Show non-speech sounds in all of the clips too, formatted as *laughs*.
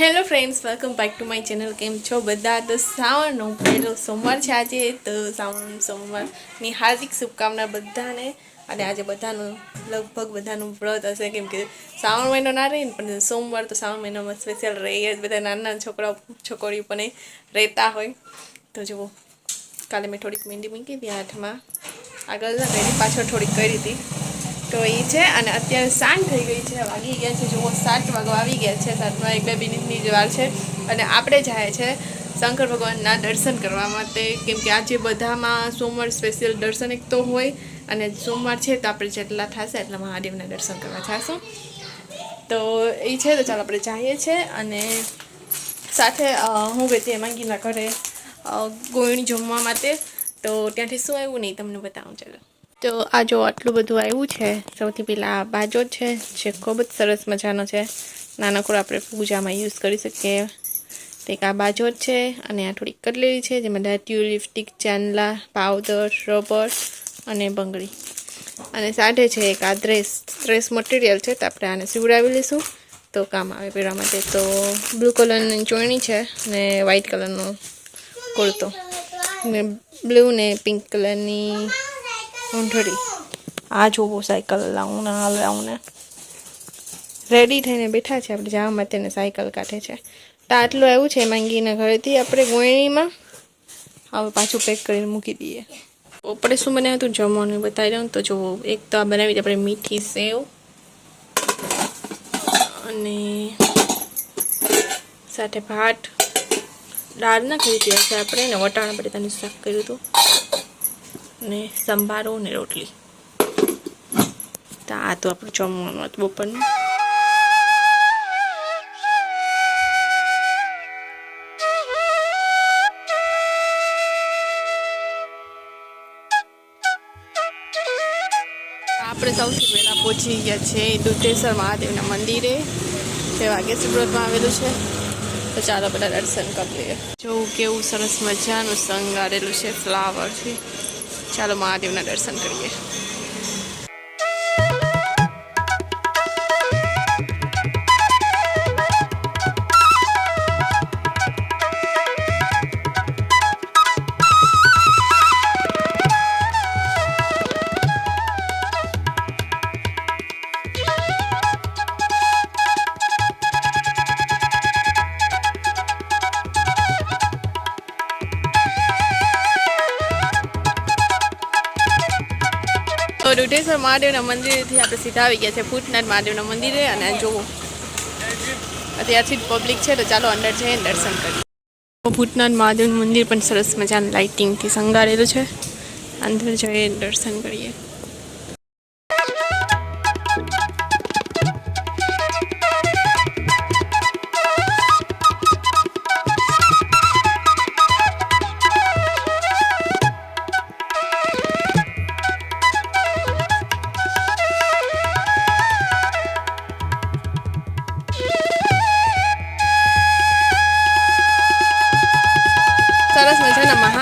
Hello friends welcome back to my channel કેમ છો બધા? તો શ્રાવણનો પહેલો સોમવાર છે આજે. તો શ્રાવણ સોમવારની હાર્દિક શુભકામના બધાને. અને આજે બધાનું, લગભગ બધાનું વ્રત હશે. કેમ કે શ્રાવણ મહિનો ના રહે ને, પણ સોમવાર તો શ્રાવણ મહિનામાં સ્પેશિયલ રહે જ. બધા નાના નાના છોકરાઓ, છોકરીઓ પણ રહેતા હોય. તો જુઓ, કાલે મેં થોડીક મહેંદી મૂકી હતી, હાથમાં. આગળ ના પાછળ થોડીક કરી હતી. તો એ છે અને અત્યારે સાંજ થઈ ગઈ છે વાગી ગયા છે જુઓ સાત વાગવા આવી ગયા છે સાતમાં એક બે મિનિટની જ વાર છે. અને આપણે જાય છે શંકર ભગવાનના દર્શન કરવા માટે કેમ કે આજે બધામાં સોમવાર સ્પેશિયલ દર્શન એક તો હોય અને સોમવાર છે તો આપણે જેટલા થશે એટલા મહાદેવના દર્શન કરવા જઈશું તો એ છે તો ચાલો આપણે જઈએ છીએ અને સાથે હું ગઈ માંગીના ઘરે અ, ગોળણી જમવા માટે. તો ત્યાંથી શું આવ્યું નહીં તમને બતાવું ચાલો. તો આ જો આટલું બધું આવ્યું છે, સૌથી પહેલાં આ બાજો છે, જે ખૂબ જ સરસ મજાનો છે. નાનકડો આપણે પૂજામાં યુઝ કરી શકીએ. તે આ બાજો છે અને આ થોડીક કટલેરી છે, જેમાં ડાટ્યુ લિપસ્ટિક, ચાંદલા, પાવડર, રબર અને બંગડી. અને સાથે છે એક આ ડ્રેસ ડ્રેસ મટીરિયલ છે, તો આપણે આને સીવડાવી લઈશું. તો કામ આવે પહેરવા માટે. તો બ્લુ કલરની ચોયણી છે ને વ્હાઈટ કલરનો કુર્તો. ને બ્લુ ને પિંક કલરની ઊંધડી આ જોવો સાયકલ લાવું ને આ લાવું ને રેડી થઈને બેઠા છે આપણે જવા માટે ને સાયકલ કાઢે છે। તો આટલું આવ્યું છે માંગીના ઘરેથી આપણે ગોયણીમાં હવે પાછું પેક કરીને મૂકી દઈએ। આપણે શું બનાવ્યું હતું? જમવાનું બતાવી દઉં તો જો, એક તો આ બનાવી આપણે મીઠી સેવ અને સાથે ભાત, દાળ ના ખાઈ હશે આપણે ને વટાણા, બટેટાનું શાક કર્યું હતું। ને સંભારો ને રોટલી. તો, આ તો આપણું જમવાનું હતું બપોરનું. આપણે સૌથી પહેલાં પહોંચી ગયા છે દુધેશ્વર મહાદેવના મંદિરે. જે વાગેશ્વરમાં આવેલું છે. તો ચાલો બધા દર્શન કરી લઈએ. જોવું કેવું સરસ મજાનું શણગારેલું છે ફ્લાવરથી ચાલો મહાદેવના દર્શન કરીએ. તો દુધેશ્વર મહાદેવના મંદિરેથી આપણે સીધા આવી ગયા છે. ભૂતનાથ મહાદેવના મંદિરે અને જોવો અત્યારથી જ પબ્લિક છે તો ચાલો અંદર જઈને દર્શન કરીએ. ભૂતનાથ મહાદેવનું મંદિર પણ સરસ મજાનું લાઇટિંગથી શણગારેલું છે. અંદર જઈને દર્શન કરીએ.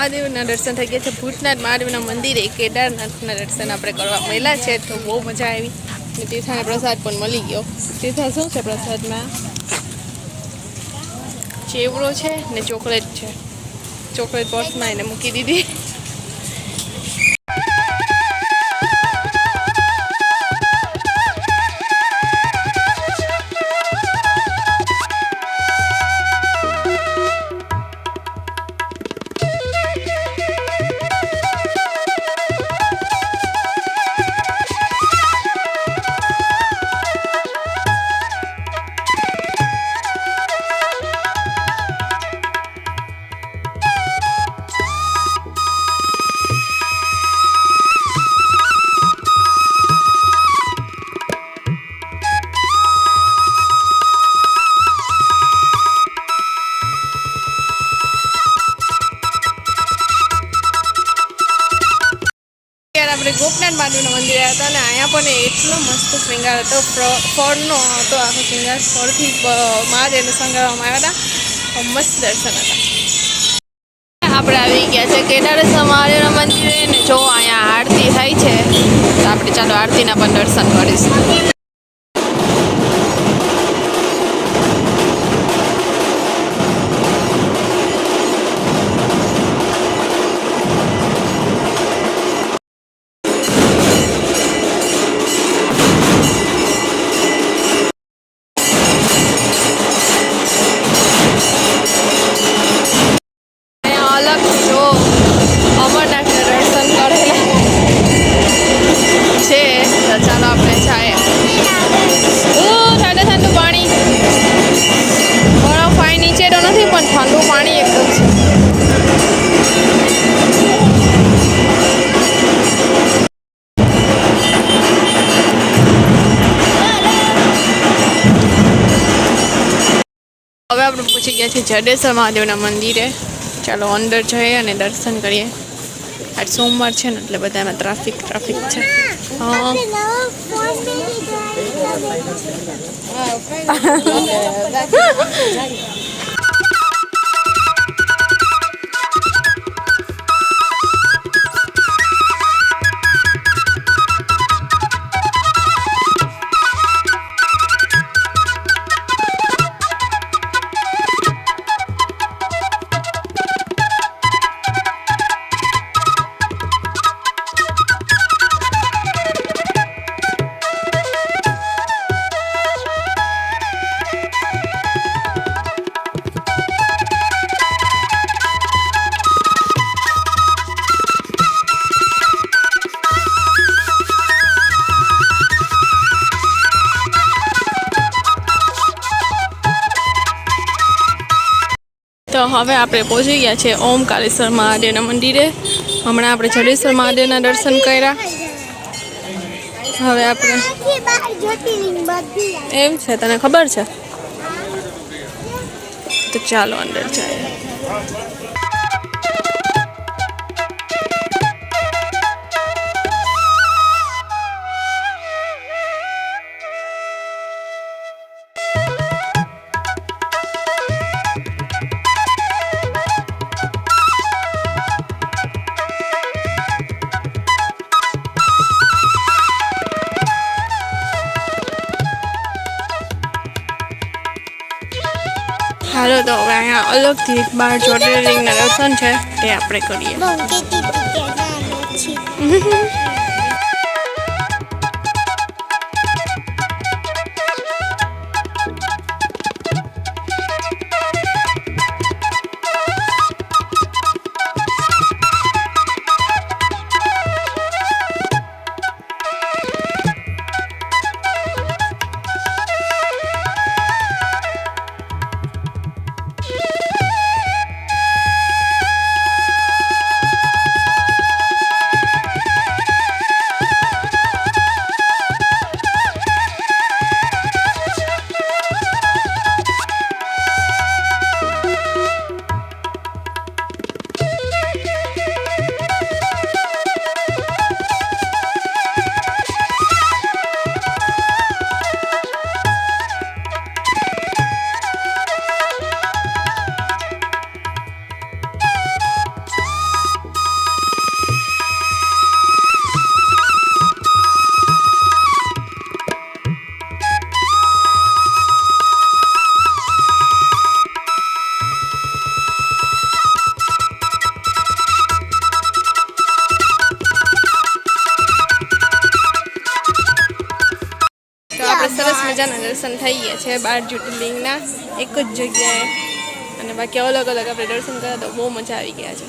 મહાદેવના દર્શન થઈ ગયા છે. ભૂતનાથ મહાદેવના મંદિરે કેદારનાથના દર્શન આપણે કરવા મળ્યા છે. તો બહુ મજા આવી. અને તીર્થાને પ્રસાદ પણ મળી ગયો. તીર્થા શું છે પ્રસાદમાં? ચેવડો છે ને ચોકલેટ છે. ચોકલેટ પર્સમાં એને મૂકી દીધી. ગોપનાથ મંદિર આવ્યા હતા અને અહીંયા પણ એટલો મસ્ત શૃંગાર હતો. ફળનો હતો આખો શૃંગાર. ફળથી મહાદેવને શણગારવામાં આવ્યા હતા. મસ્ત દર્શન હતા. આપણે આવી ગયા છે કેદારેશ્વર મહાદેવના મંદિરે ને જો અહીંયા આરતી થાય છે, તો આપણે ચાલો આરતીના પણ દર્શન કરીશું. પહોંચી ગયા છીએ જડેશ્વર મહાદેવના મંદિરે. ચાલો અંદર જઈએ અને દર્શન કરીએ. આજ સોમવાર છે ને એટલે બધા એમાં ટ્રાફિક ટ્રાફિક છે. હા. *laughs* હવે આપણે પહોંચી ગયા છે ઓમકારેશ્વર મહાદેવના મંદિરે. હમણાં આપણે જડેશ્વર મહાદેવના દર્શન કર્યા. હવે આપણે એમ છે, તને ખબર છે? તો ચાલો અંદર જઈએ. હાલો તો હવે અહીંયા અલગથી એક બાર જ્યોતિર્લિંગના દર્શન છે તે આપણે કરીએ. *laughs* મજાના દર્શન થઈ ગયા છે બાર જ્યોતિર્લિંગના એક જ જગ્યાએ. અને બાકી અલગ અલગ આપણે દર્શન કર્યા તો બહુ મજા આવી ગયા છે.